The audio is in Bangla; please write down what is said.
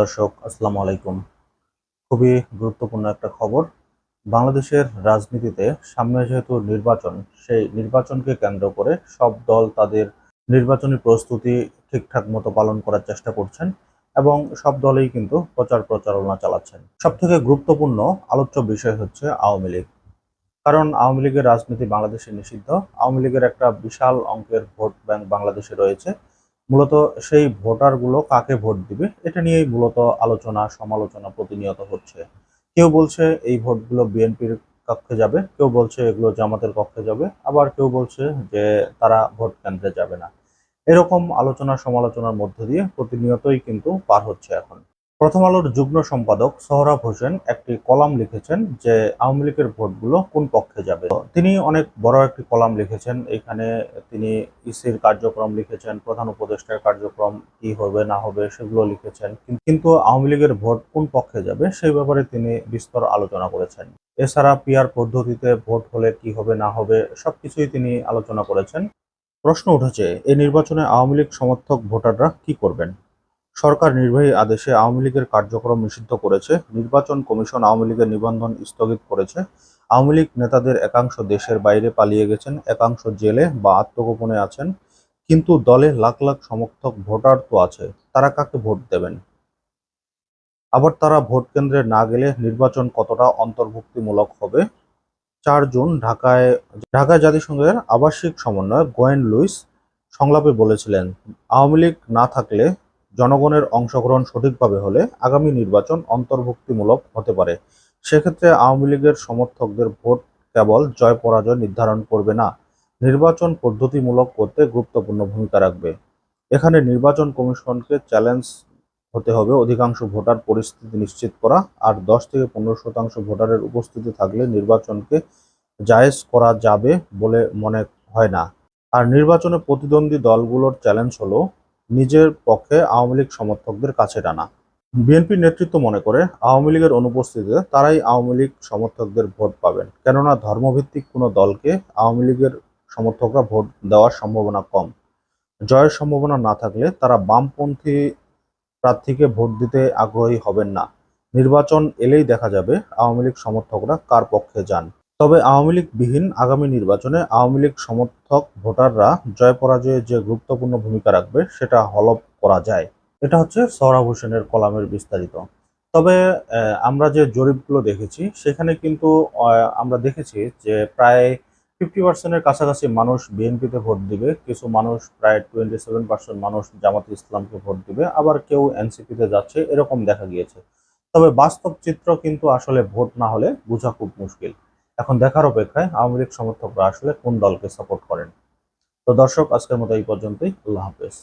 দর্শক, আসসালামু আলাইকুম। খুবই গুরুত্বপূর্ণ একটা খবর। বাংলাদেশের রাজনীতিতে সামনে যেহেতু নির্বাচন, সেই নির্বাচনকে কেন্দ্র করে সব দল তাদের নির্বাচনী প্রস্তুতি ঠিকঠাক মতো পালন করার চেষ্টা করছেন এবং সব দলেই কিন্তু প্রচার প্রচারণা চালাচ্ছেন। সব থেকে গুরুত্বপূর্ণ আলোচ্য বিষয় হচ্ছে আওয়ামী লীগ। কারণ আওয়ামী লীগের রাজনীতি বাংলাদেশে নিষিদ্ধ। আওয়ামী লীগের একটা বিশাল অঙ্কের ভোট ব্যাংক বাংলাদেশে রয়েছে। মূলত সেই ভোটারগুলো কাকে ভোট দিবে? এটা নিয়েই মূলত আলোচনা, সমালোচনা প্রতিনিয়ত হচ্ছে। কেউ বলছে এই ভোটগুলো বিএনপির কক্ষে যাবে, কেউ বলছে এগুলো জামাতের কক্ষে যাবে, আবার কেউ বলছে যে তারা ভোট কেন্দ্রে যাবে না। এরকম আলোচনা সমালোচনার মধ্য দিয়ে প্রতিনিয়তই কিন্তু পার হচ্ছে এখন। প্রথম আলোর যুগ্ম সম্পাদক সোহরাব হোসেন একটি কলাম লিখেছেন যে আওয়ামী লীগের ভোটগুলো কোন পক্ষে যাবে? তিনি অনেক বড় একটি কলাম লিখেছেন। এখানে তিনি ইসির কার্যক্রম লিখেছেন, প্রধান উপদেষ্টার কার্যক্রম, কি হবে, না হবে, সেগুলো লিখেছেন। কিন্তু আওয়ামী লীগের ভোট কোন পক্ষে যাবে সেই ব্যাপারে তিনি বিস্তর আলোচনা করেছেন। এছাড়া পিয়ার পদ্ধতিতে ভোট হলে কি হবে, না হবে, সবকিছুই তিনি আলোচনা করেছেন। প্রশ্ন উঠেছে এই নির্বাচনে আওয়ামী লীগ সমর্থক ভোটাররা কি করবেন? সরকার নির্বাহী আদেশে আওয়ামী লীগের কার্যক্রম নিষিদ্ধ করেছে। নির্বাচন কমিশন আওয়ামী লীগের নিবন্ধন স্থগিত করেছে। আওয়ামী লীগ নেতাদের একাংশ দেশের বাইরে পালিয়ে গেছেন, একাংশ জেলে বা আত্মগোপনে আছেন। কিন্তু দলে লাখ লাখ সমর্থক, ভোটার তো আছে। তারা কাকে ভোট দেবেন? আবার তারা ভোট কেন্দ্রে না গেলে নির্বাচন কতটা অন্তর্ভুক্তিমূলক হবে? চার জুন ঢাকায় ঢাকায় জাতিসংঘের আবাসিক সমন্বয় গোয়েন লুইস সংলাপে বলেছিলেন, আওয়ামী লীগ না থাকলে জনগণের অংশগ্রহণ সঠিকভাবে হলে আগামী নির্বাচন অন্তর্ভুক্তিমূলক হতে পারে। সেক্ষেত্রে আওয়ামী লীগের সমর্থকদের ভোট কেবল জয় পরাজয় নির্ধারণ করবে না, নির্বাচন পদ্ধতিমূলক করতে গুরুত্বপূর্ণ ভূমিকা রাখবে। এখানে নির্বাচন কমিশনকে চ্যালেঞ্জ হতে হবে অধিকাংশ ভোটার পরিস্থিতি নিশ্চিত করা আর দশ থেকে পনেরো শতাংশ ভোটারের উপস্থিতি থাকলে নির্বাচনকে জায়েজ করা যাবে বলে মনে হয় না। আর নির্বাচনে প্রতিদ্বন্দ্বী দলগুলোর চ্যালেঞ্জ হলো নিজের পক্ষে আওয়ামী লীগ সমর্থকদের কাছে টানা। বিএনপি নেতৃত্ব মনে করে আওয়ামী লীগের অনুপস্থিতিতে তারাই আওয়ামী লীগ সমর্থকদের ভোট পাবেন। কেননা ধর্মভিত্তিক কোনো দলকে আওয়ামী লীগের সমর্থকরা ভোট দেওয়ার সম্ভাবনা কম। জয়ের সম্ভাবনা না থাকলে তারা বামপন্থী প্রার্থীকে ভোট দিতে আগ্রহী হবেন না। নির্বাচন এলেই দেখা যাবে আওয়ামী লীগ সমর্থকরা কার পক্ষে যান। তবে আওয়ামী লীগ বিহীন আগামী নির্বাচনে আওয়ামী লীগ সমর্থক ভোটাররা জয় পরাজয়ে যে গুরুত্বপূর্ণ ভূমিকা রাখবে, সেটা হলপ করা যায়। এটা হচ্ছে সৌরভ হোসেনের কলামের বিস্তারিত। তবে আমরা যে জরিপগুলো দেখেছি, সেখানে কিন্তু আমরা দেখেছি যে প্রায় ফিফটি পার্সেন্টের কাছাকাছি মানুষ বিএনপিতে ভোট দিবে, কিছু মানুষ প্রায় টোয়েন্টি সেভেন পার্সেন্ট মানুষ জামাত ইসলামকে ভোট দিবে, আবার কেউ এনসিপিতে যাচ্ছে, এরকম দেখা গিয়েছে। তবে বাস্তব চিত্র কিন্তু আসলে ভোট না হলে বোঝা খুব মুশকিল। এখন দেখার অপেক্ষায় আওয়ামী লীগ সমর্থকরা আসলে কোন দলকে সাপোর্ট করেন? তো দর্শক, আজকের মতো এই পর্যন্তই। আল্লাহ হাফেজ।